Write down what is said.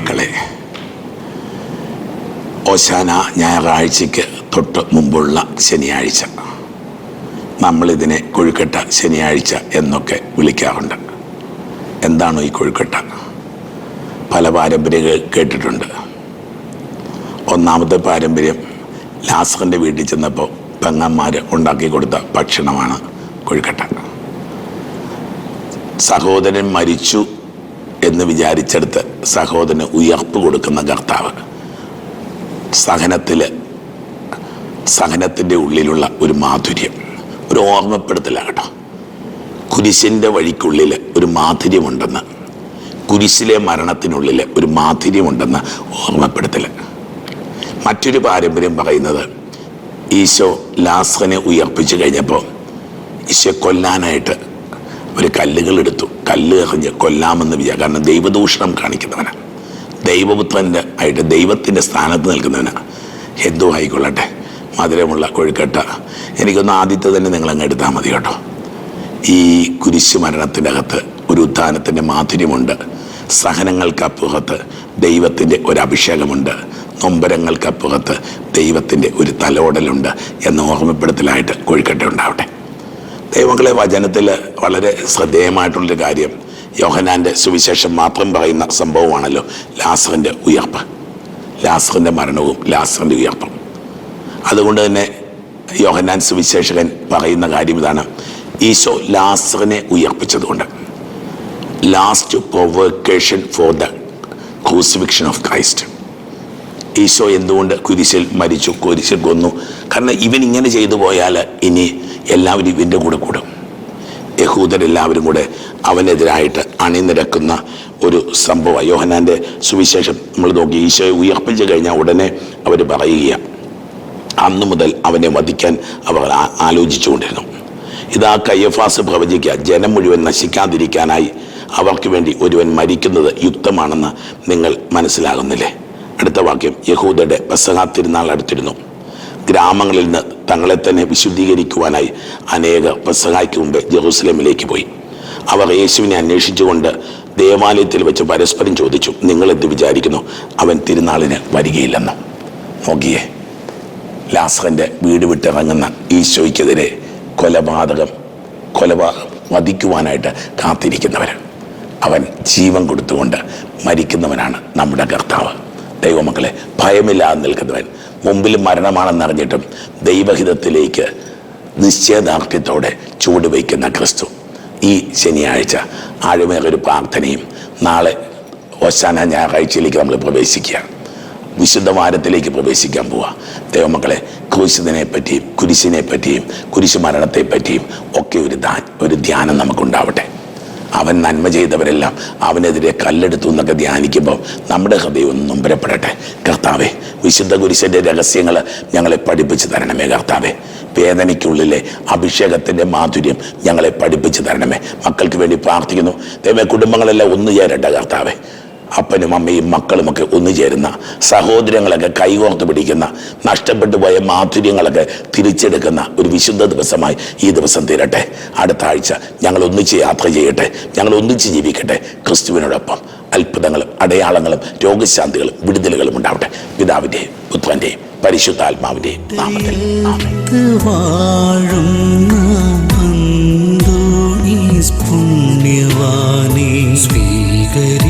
ദൈവമക്കളെ ഓശാന ഞായറാഴ്ചയ്ക്ക് തൊട്ട് മുമ്പുള്ള ശനിയാഴ്ച. നമ്മളിതിനെ കൊഴുക്കട്ട ശനിയാഴ്ച എന്നൊക്കെ വിളിക്കാറുണ്ട്. എന്താണോ ഈ കൊഴുക്കട്ട? പല പാരമ്പര്യങ്ങൾ കേട്ടിട്ടുണ്ട്. ഒന്നാമത്തെ പാരമ്പര്യം ലാസറിന്റെ വീട്ടിൽ ചെന്നപ്പോൾ പെങ്ങന്മാർ ഉണ്ടാക്കി കൊടുത്ത ഭക്ഷണമാണ് കൊഴുക്കട്ട. സഹോദരൻ മരിച്ചു എന്ന് വിചാരിച്ചെടുത്ത് സഹോദരന് ഉയർപ്പ് കൊടുക്കുന്ന കർത്താവ്. സഹനത്തിൽ സഹനത്തിന്റെ ഉള്ളിലുള്ള ഒരു മാധുര്യം ഒരു ഓർമ്മപ്പെടുത്തലാണ് കേട്ടോ കുരിശിന്റെ വഴിക്കുള്ളിൽ ഒരു മാധുര്യമുണ്ടെന്ന് കുരിശിലെ മരണത്തിനുള്ളിൽ ഒരു മാധുര്യമുണ്ടെന്ന് ഓർമ്മപ്പെടുത്തൽ മറ്റൊരു പാരമ്പര്യം പറയുന്നത് ഈശോ ലാസ്കനെ ഉയർപ്പിച്ചു കഴിഞ്ഞപ്പോൾ ഈശോ കൊല്ലാനായിട്ട് ഒരു കല്ലുകൾ എടുത്തു. കല്ല് എറിഞ്ഞ് കൊല്ലാമെന്ന് വിചാരിക്കുക കാരണം ദൈവദൂഷണം കാണിക്കുന്നവനാണ് ദൈവപുത്രന്റെ ആയിട്ട് ദൈവത്തിന്റെ സ്ഥാനത്ത് നിൽക്കുന്നവനാണ് ഹിന്ദു ആയിക്കൊള്ളട്ടെ. മധുരമുള്ള കൊഴുക്കട്ട. എനിക്കൊന്ന് ആദ്യത്തെ തന്നെ നിങ്ങളങ്ങ് എടുത്താൽ മതി കേട്ടോ. ഈ കുരിശു മരണത്തിന്റെ അകത്ത് ഒരു ഉത്ഥാനത്തിന്റെ മാധുര്യമുണ്ട്. സഹനങ്ങൾക്കപ്പുറത്ത് ദൈവത്തിന്റെ ഒരു അഭിഷേകമുണ്ട്. നൊമ്പരങ്ങൾക്കപ്പുറത്ത് ദൈവത്തിന്റെ ഒരു തലോടലുണ്ട് എന്ന ഓർമ്മപ്പെടുത്തലായിട്ട് കൊഴുക്കട്ട ഉണ്ടാവട്ടെ. ദൈവങ്ങളെ വചനത്തിൽ വളരെ ശ്രദ്ധേയമായിട്ടുള്ളൊരു കാര്യം. യോഹനാന്റെ സുവിശേഷം മാത്രം പറയുന്ന സംഭവമാണല്ലോ ലാസറിന്റെ ഉയർപ്പ്. ലാസറിന്റെ മരണവും ലാസറിന്റെ ഉയർപ്പും. അതുകൊണ്ട് തന്നെ യോഹനാൻ സുവിശേഷകൻ പറയുന്ന കാര്യം ഇതാണ്. ഈശോ ലാസറിനെ ഉയർപ്പിച്ചതുകൊണ്ട്. Last provocation for the crucifixion of Christ Isho എന്തുകൊണ്ട് കുരിശിൽ മരിച്ചു കുരിശിൽ കൊന്നു? കാരണം ഇവൻ ഇങ്ങനെ ചെയ്തു പോയാൽ ഇനി എല്ലാവരും ഇവന്റെ കൂടെ കൂടും. യഹൂദരെല്ലാവരും കൂടെ അവനെതിരായിട്ട് അണിനിരക്കുന്ന ഒരു സംഭവം യോഹനാന്റെ സുവിശേഷം നമ്മൾ നോക്കി. ഈശോയെ ഉയർപ്പിച്ചു കഴിഞ്ഞാൽ ഉടനെ അവർ പറയുക അന്നു മുതൽ അവനെ വധിക്കാൻ അവർ ആലോചിച്ചുകൊണ്ടിരുന്നു. ഇതാ കയ്യഫാസ് പ്രവചിക്കുക ജനം മുഴുവൻ നശിക്കാതിരിക്കാനായി അവർക്ക് വേണ്ടി ഒരുവൻ മരിക്കുന്നത് യുക്തമാണെന്ന് നിങ്ങൾ മനസ്സിലാകുന്നില്ലേ? അടുത്ത വാക്യം യഹൂദയുടെ പെസഹാ തിരുനാൾ അടുത്തിരുന്നു. ഗ്രാമങ്ങളിൽ നിന്ന് തങ്ങളെ തന്നെ വിശുദ്ധീകരിക്കുവാനായി അനേക പെസഹായ്ക്ക് മുമ്പ് ജെറൂസലേമിലേക്ക് പോയി. അവർ യേശുവിനെ അന്വേഷിച്ചുകൊണ്ട് ദേവാലയത്തിൽ വെച്ച് പരസ്പരം ചോദിച്ചു നിങ്ങൾ എന്ത് വിചാരിക്കുന്നു? അവൻ തിരുനാളിന് വരികയില്ലെന്ന്. നോക്കിയേ ലാസറിന്റെ വീട് വിട്ടിറങ്ങുന്ന ഈശോയ്ക്കെതിരെ കൊലപാതകം കൊലപാ വധിക്കുവാനായിട്ട് കാത്തിരിക്കുന്നവർ അവൻ ജീവൻ കൊടുത്തുകൊണ്ട് മരിക്കുന്നവനാണ് നമ്മുടെ കർത്താവ്. ദൈവമക്കളെ ഭയമില്ലാതെ നിൽക്കുന്നവൻ. മുമ്പിൽ മരണമാണെന്നറിഞ്ഞിട്ടും ദൈവഹിതത്തിലേക്ക് നിശ്ചയദാർഢ്യത്തോടെ ചൂടുവയ്ക്കുന്ന ക്രിസ്തു ഈ ശനിയാഴ്ച ആഴമേറൊരു പ്രാർത്ഥനയും നാളെ ഓശാന ഞായറാഴ്ചയിലേക്ക് നമ്മൾ പ്രവേശിക്കുക. വിശുദ്ധ വാരത്തിലേക്ക് പ്രവേശിക്കാൻ പോവാ ദൈവമക്കളെ ക്രൂശിതനെ പറ്റിയും കുരിശിനെ പറ്റിയും കുരിശ് പറ്റിയും ഒക്കെ ഒരു ധാ ഒരു ധ്യാനം നമുക്കുണ്ടാവട്ടെ. അവൻ നന്മ ചെയ്തവരെല്ലാം അവനെതിരെ കല്ലെടുത്തു എന്നൊക്കെ ധ്യാനിക്കുമ്പോൾ നമ്മുടെ ഹൃദയം ഒന്നും നൊമ്പരപ്പെടട്ടെ കർത്താവെ വിശുദ്ധ കുരിശന്റെ രഹസ്യങ്ങൾ ഞങ്ങളെ പഠിപ്പിച്ചു തരണമേ കർത്താവെ. വേദനയ്ക്കുള്ളിലെ അഭിഷേകത്തിന്റെ മാധുര്യം ഞങ്ങളെ പഠിപ്പിച്ചു തരണമേ. മക്കൾക്ക് വേണ്ടി പ്രാർത്ഥിക്കുന്നു. ദൈവ കുടുംബങ്ങളെല്ലാം ഒന്നു ചേരട്ടെ കർത്താവെ. അപ്പനും അമ്മയും മക്കളുമൊക്കെ ഒന്നുചേരുന്ന സഹോദരങ്ങളൊക്കെ കൈകോർത്ത് പിടിക്കുന്ന നഷ്ടപ്പെട്ടു പോയ മാധുര്യങ്ങളൊക്കെ തിരിച്ചെടുക്കുന്ന ഒരു വിശുദ്ധ ദിവസമായി ഈ ദിവസം തീരട്ടെ. അടുത്ത ആഴ്ച ഞങ്ങൾ ഒന്നിച്ച് യാത്ര ചെയ്യട്ടെ. ഞങ്ങൾ ഒന്നിച്ച് ജീവിക്കട്ടെ ക്രിസ്തുവിനോടൊപ്പം. അത്ഭുതങ്ങളും അടയാളങ്ങളും രോഗശാന്തികളും വിടുതലുകളും ഉണ്ടാവട്ടെ. പിതാവിന്റെയും പുത്രന്റെയും പരിശുദ്ധാത്മാവിന്റെയും നാമത്തിൽ. സ്വീകരിക്കൂ